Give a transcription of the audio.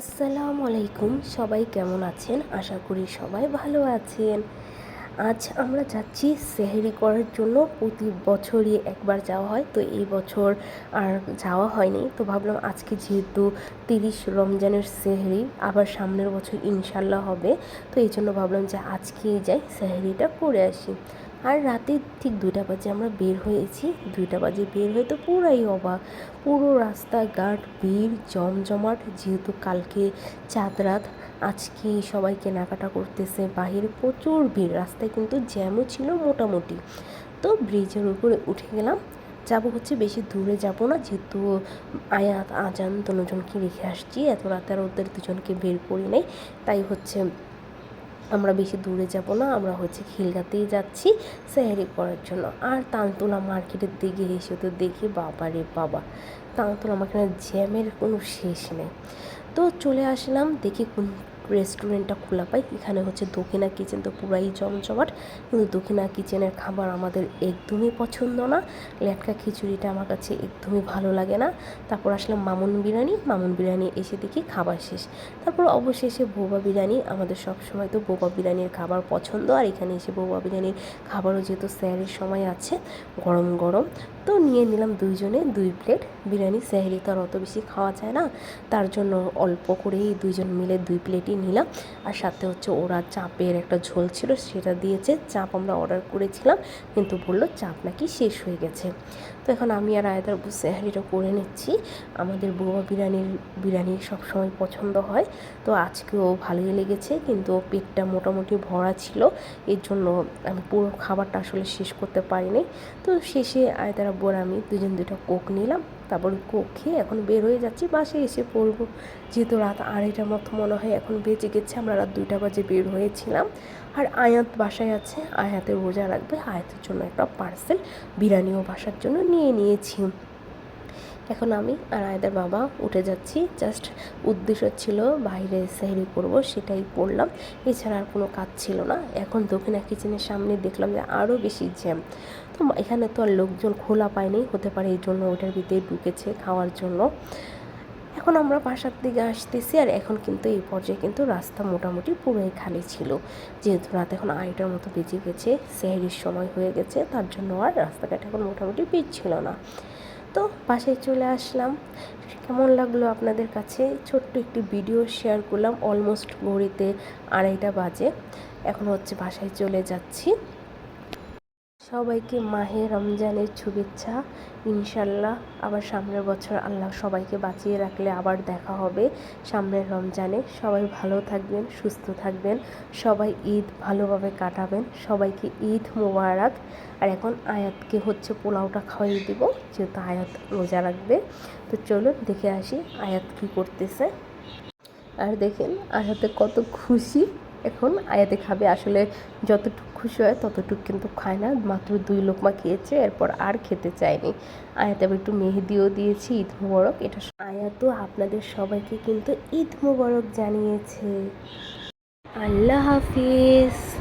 আসসালামু আলাইকুম। সবাই কেমন আছেন? আশা করি সবাই ভালো আছেন। আজ আমরা যাচ্ছি সেহেরি করার জন্য। প্রতি বছরই একবার যাওয়া হয়, তো এই বছর আর যাওয়া হয়নি। তো ভাবলাম আজকে যেহেতু তিরিশ রমজানের সেহেরি, আবার সামনের বছর ইনশাল্লাহ হবে। তো এই জন্য ভাবলাম যে আজকেই যাই, সেহেরিটা করে আসি। আর রাতে ঠিক দুটা বাজে আমরা বের হয়েছি। দুইটা বাজে বের হয়ে তো পুরাই অবাক। পুরো রাস্তাঘাট ভিড়, জমজমাট। যেহেতু কালকে চাঁদ রাত, আজকে সবাই কেনাকাটা করতেছে, বাহিরে প্রচুর ভিড়। রাস্তায় কিন্তু জ্যামও ছিল মোটামুটি। তো ব্রিজের উপরে উঠে গেলাম। যাব হচ্ছে বেশি দূরে যাব না, যেহেতু আয়াত, আজান দুজনকে রেখে আসছি। এত রাতে আর ওদের দুজনকে বের করি নাই। তাই হচ্ছে আমরা বেশি দূরে যাব না, আমরা হচ্ছে খিলগাতেই যাচ্ছি স্যারি করার জন্য। আর তানতুলা মার্কেটের দিকে এসে তো দেখি বাবা রে বাবা, তানতোলা মার্কেটের জ্যামের কোনো শেষ নেই। তো চলে আসলাম, দেখি কোন রেস্টুরেন্টটা খোলা পাই। এখানে হচ্ছে দক্ষিণা কিচেন, তো পুরাই জমজমাট। কিন্তু দক্ষিণা কিচেনের খাবার আমাদের একদমই পছন্দ না। লেটকা খিচুড়িটা আমার কাছে একদমই ভালো লাগে না। তারপর আসলাম মামুন বিরিয়ানি। মামুন বিরিয়ানি এসে দেখি খাবার শেষ। তারপর অবশেষে বোবা বিরিয়ানি। আমাদের সব সময় তো বোবা বিরিয়ানির খাবার পছন্দ। আর এখানে এসে বোবা বিরিয়ানির খাবারও যেহেতু স্যারের সময় আছে, গরম গরম। তো নিয়ে নিলাম দুইজনে দুই প্লেট। বিরিয়ানি স্যাহারি তো আর অত বেশি খাওয়া যায় না। তার জন্য অল্প করেই দুইজন মিলে দুই প্লেটই নিলাম। আর সাথে হচ্ছে ওরা চাপের একটা ঝোল ছিল, সেটা দিয়েছে। চাপ আমরা অর্ডার করেছিলাম, কিন্তু বলল চাপ নাকি শেষ হয়ে গেছে। তো এখন আমি আর আয়দার স্যাহারিটা করে নিচ্ছি। আমাদের বৌমা বিরিয়ানির, বিরিয়ানি সবসময় পছন্দ হয়। তো আজকেও ভালোই লেগেছে, কিন্তু পেটটা মোটামুটি ভরা ছিল। এর জন্য আমি পুরো খাবারটা আসলে শেষ করতে পারিনি। তো শেষে আয়দার আব্বুর আমি দুজন দুটো কোক নিলাম, তারপর কোক খেয়ে এখন বের হয়ে যাচ্ছি বাসে এসে পড়ব। যেহেতু রাত আড়াইটার মতো মনে হয় এখন বেঁচে গেছে, আমরা রাত দুইটা বাজে বের হয়েছিলাম। আর আয়াত বাসায় আছে আয়াতে রোজা রাখবে, আয়াতের জন্য একটা পার্সেল বিরিয়ানিও বাসার জন্য নিয়ে নিয়েছি। এখন আমি আর আয়দার বাবা উঠে যাচ্ছি। জাস্ট উদ্দেশ্য ছিল বাইরে সেহরি করব সেটাই পড়লাম এছাড়া আর কোনো কাজ ছিল না। এখন দক্ষিণা কিচেনের সামনে দেখলাম যে আরও বেশি জ্যাম তো এখানে তো আর লোকজন খোলা পায়নি হতে পারে এই জন্য ওটার ভিতরে ঢুকেছে খাওয়ার জন্য। এখন আমরা বাসার দিকে আসতেছি আর এখন কিন্তু এই পর্যায়ে কিন্তু রাস্তা মোটামুটি পুরোই খালি ছিল। যেহেতু রাত এখন আড়াইটার মতো বেজে গেছে, সেহরির সময় হয়ে গেছে, তার জন্য আর রাস্তাঘাট এখন মোটামুটি ভিড় ছিল না। তো বাসায় চলে আসলাম। কেমন লাগল আপনাদের কাছে? ছোট্ট একটি ভিডিও শেয়ার করলাম অলমোস্ট ঘড়িতে আড়াইটা বাজে। এখন হচ্ছে বাসায় চলে যাচ্ছি। সবাইকে মাহে রমজানের শুভেচ্ছা। ইনশাল্লাহ আবার সামনের বছর আল্লাহ সবাইকে বাঁচিয়ে রাখলে আবার দেখা হবে সামনের রমজানে। সবাই ভালো থাকবেন, সুস্থ থাকবেন, সবাই ঈদ ভালোভাবে কাটাবেন, সবাইকে ঈদ মোবারক। আর এখন আয়াতকে হচ্ছে পোলাওটা খাওয়াই দিব, যেহেতু আয়াত রোজা রাখবে। তো চলুন দেখে আসি আয়াত কী করতেছে। আর দেখেন আয়াতে কত খুশি। এখন আয়াতে খাবে। আসলে যতটুকু খুশি হয় ততটুকু কিন্তু খায় না। মাত্র দুই লোকমা খেয়েছে, এরপর আর খেতে চায়নি। আয়াতে আবার একটু মেহেদিও দিয়েছি, ঈদ মুবারক। এটা আয়াতও আপনাদের সবাইকে কিন্তু ঈদ মুবারক জানিয়েছে। আল্লাহ হাফিজ।